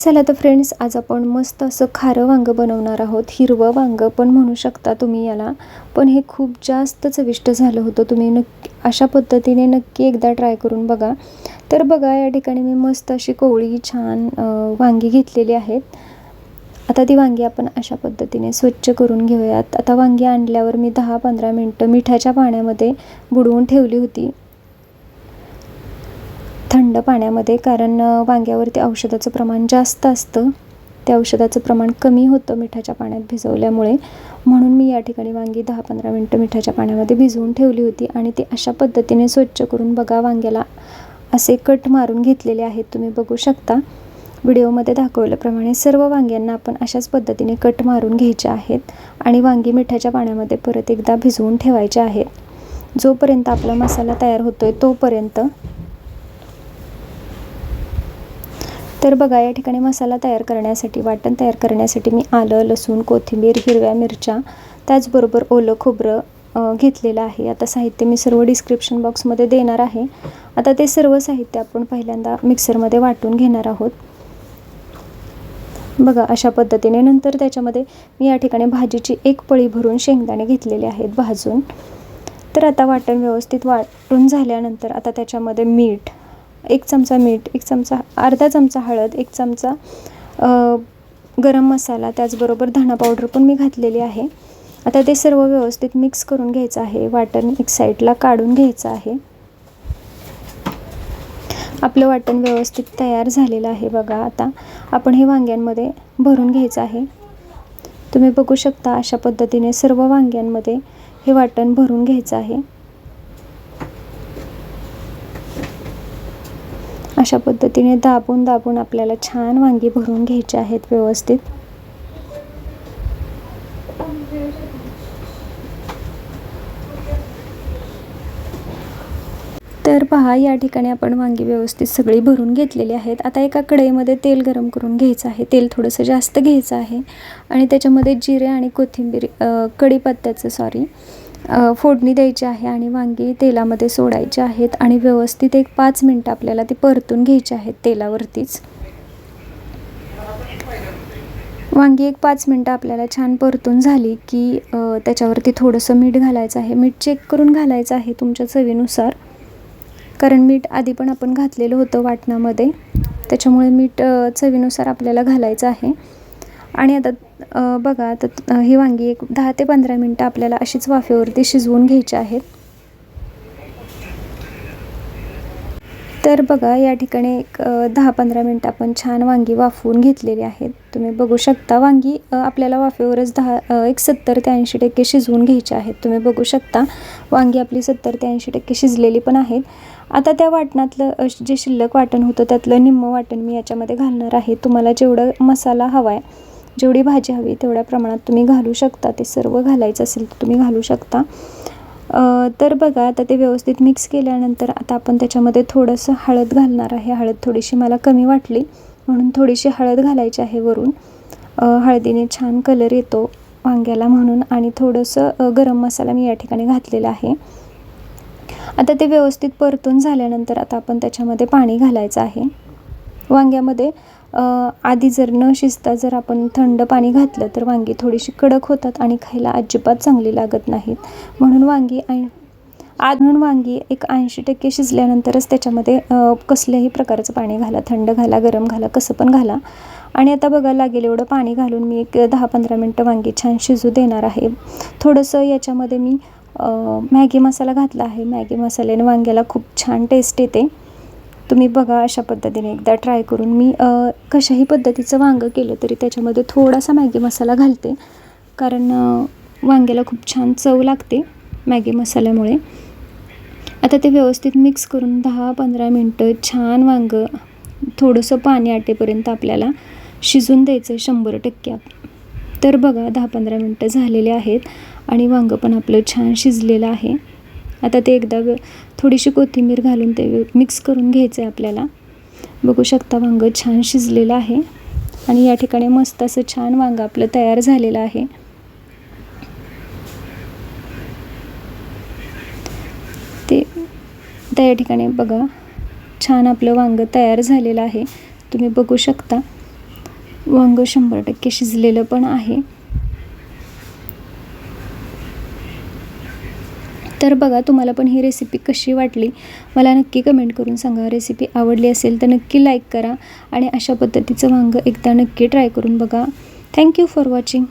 चला तर फ्रेंड्स आज आपण मस्त असं खारं वांगं बनवणार आहोत. हिरवं वांगं पण म्हणू शकता तुम्ही याला. पण हे खूप जास्त चविष्ट झालं होतं. तुम्ही नक्की अशा पद्धतीने नक्की एकदा ट्राय करून बघा. तर बघा या ठिकाणी मी मस्त अशी कोवळी छान वांगी घेतलेली आहेत. आता ती वांगी आपण अशा पद्धतीने स्वच्छ करून घेऊयात. आता वांगी आणल्यावर मी दहा पंधरा मिनटं मिठाच्या पाण्यामध्ये बुडवून ठेवली होती. थंड पाण्यामध्ये कारण वांग्यावरती औषधाचं प्रमाण जास्त असतं. त्या औषधाचं प्रमाण कमी होतं मिठाच्या पाण्यात भिजवल्यामुळे. म्हणून मी या ठिकाणी वांगी दहा पंधरा मिनटं मिठाच्या पाण्यामध्ये भिजवून ठेवली होती आणि ती अशा पद्धतीने स्वच्छ करून बघा वांग्याला असे कट मारून घेतलेले आहेत. तुम्ही बघू शकता. व्हिडिओमध्ये दाखवल्याप्रमाणे सर्व वांग्यांना आपण अशाच पद्धतीने कट मारून घ्यायचे आहेत आणि वांगी मिठाच्या पाण्यामध्ये परत एकदा भिजवून ठेवायचे आहेत. जोपर्यंत आपला मसाला तयार होतो आहे तोपर्यंत तर बघा या ठिकाणी मसाला तयार करण्यासाठी वाटण तयार करण्यासाठी मी आलं लसूण कोथिंबीर हिरव्या मिरच्या त्याचबरोबर ओलं खोबरं घेतलेलं आहे. आता साहित्य मी सर्व डिस्क्रिप्शन बॉक्समध्ये देणार आहे. आता ते सर्व साहित्य आपण पहिल्यांदा मिक्सरमध्ये वाटून घेणार आहोत. बघा अशा पद्धतीने नंतर त्याच्यामध्ये मी या ठिकाणी भाजीची एक पळी भरून शेंगदाणे घेतलेले आहेत भाजून. तर आता वाटण व्यवस्थित वाटून झाल्यानंतर आता त्याच्यामध्ये मीठ एक चमचा मीठ एक चमचा अर्धा चमचा हळद एक चमचा गरम मसाला त्याचबरोबर धणा पावडर पण मी घातलेली आहे. आता ते सर्व व्यवस्थित मिक्स करून घ्यायचं आहे. वाटण एक साईडला काढून घ्यायचं आहे. आपलं वाटण व्यवस्थित तयार झालेलं आहे बघा आता. आपण हे वांग्यांमध्ये भरून घ्यायचं आहे. तुम्ही बघू शकता अशा पद्धतीने सर्व वांग्यांमध्ये हे वाटण भरून घ्यायचं आहे. अशा पद्धतीने दाबून दाबून आपल्याला छान वांगी भरून घ्यायची आहेत व्यवस्थित. तर पहा या ठिकाणी आपण वांगी व्यवस्थित सगळी भरून घेतलेली आहेत. आता एका कढईमध्ये तेल गरम करून घ्यायचं आहे. तेल थोडंसं जास्त घ्यायचं आहे. आणि त्याच्यामध्ये जिरे आणि कोथिंबीर कढीपत्त्याचं सॉरी फोडणी द्यायची आहे आणि वांगी तेलामध्ये सोडायची आहेत आणि व्यवस्थित एक पाच मिनटं आपल्याला ती परतून घ्यायची आहेत तेलावरतीच. वांगी एक पाच मिनटं आपल्याला छान परतून झाली की त्याच्यावरती थोडंसं मीठ घालायचं आहे. मीठ चेक करून घालायचं आहे तुमच्या चवीनुसार. कारण मीठ आधी पण आपण घातलेलं होतं वाटणामध्ये. त्याच्यामुळे मीठ चवीनुसार आपल्याला घालायचं आहे. आणि आता बघा आता ही वांगी एक दहा ते पंधरा मिनटं आपल्याला अशीच वाफेवरती शिजवून घ्यायची आहेत तर बघा या ठिकाणी एक दहा पंधरा मिनटं आपण छान वांगी वाफवून घेतलेली आहेत. तुम्ही बघू शकता वांगी आपल्याला वाफेवरच दहा एक सत्तर ते ऐंशी टक्के शिजवून घ्यायचे आहेत. तुम्ही बघू शकता वांगी आपली सत्तर ते ऐंशी टक्के शिजलेली पण आहेत. आता त्या वाटणातलं जे शिल्लक वाटण होतं त्यातलं निम्मं वाटण मी याच्यामध्ये घालणार आहे. तुम्हाला जेवढं मसाला हवा आहे जेवढी भाजी हवी तेवढ्या प्रमाणात तुम्ही घालू शकता. ते सर्व घालायचं असेल तर तुम्ही घालू शकता. तर बघा आता ते व्यवस्थित मिक्स केल्यानंतर आता आपण त्याच्यामध्ये थोडंसं हळद घालणार आहे. हळद थोडीशी मला कमी वाटली म्हणून थोडीशी हळद घालायची आहे वरून. हळदीने छान कलर येतो वांग्याला म्हणून आणि थोडंसं गरम मसाला मी या ठिकाणी घातलेला आहे. आता ते व्यवस्थित परतून झाल्यानंतर आता आपण त्याच्यामध्ये पाणी घालायचं आहे. वांग्यामध्ये आधी जर न शिजता जर आपण थंड पाणी घातलं तर वांगी थोडीशी कडक होतात आणि खायला अजिबात चांगली लागत नाहीत. म्हणून वांगी ऐ आज म्हणून वांगी एक ऐंशी टक्के शिजल्यानंतरच त्याच्यामध्ये कसल्याही प्रकारचं पाणी घाला. थंड घाला गरम घाला कसं पण घाला. आणि आता बघा लागेल एवढं पाणी घालून मी एक दहा पंधरा मिनटं वांगी छान शिजू देणार आहे. थोडंसं याच्यामध्ये मी मॅगी मसाला घातला आहे. मॅगी मसाल्याने वांग्याला खूप छान टेस्ट येते. तुम्ही बघा अशा पद्धतीने एकदा ट्राय करून. मी कशाही पद्धतीचं वांगं केलं तरी त्याच्यामध्ये थोडासा मॅगी मसाला घालते. कारण वांग्याला खूप छान चव लागते मॅगी मसाल्यामुळे. आता ते व्यवस्थित मिक्स करून दहा पंधरा मिनटं छान वांगं थोडंसं पाणी आटेपर्यंत आपल्याला शिजून द्यायचं आहे शंभर टक्के. तर बघा दहा पंधरा मिनटं झालेले आहेत आणि वांगं पण आपलं छान शिजलेलं आहे. आता ते एकदा व्य- थोडीशी कोथिंबीर घालून ते मिक्स करून घ्यायचं आहे आपल्याला. बघू शकता वांगं छान शिजलेलं आहे. आणि या ठिकाणी मस्त असं छान वांगं आपलं तयार झालेलं आहे. ते त्या या ठिकाणी बघा छान आपलं वांगं तयार झालेलं आहे. तुम्ही बघू शकता. वांगं शंभर टक्के शिजलेलं पण आहे. तर बघा तुम्हाला पण ही रेसिपी कशी वाटली? मला नक्की कमेंट करून सांगा. रेसिपी आवडली असेल तर नक्की लाईक करा आणि अशा पद्धतीचं वांगं एकदा नक्की ट्राय करून बघा. Thank you for watching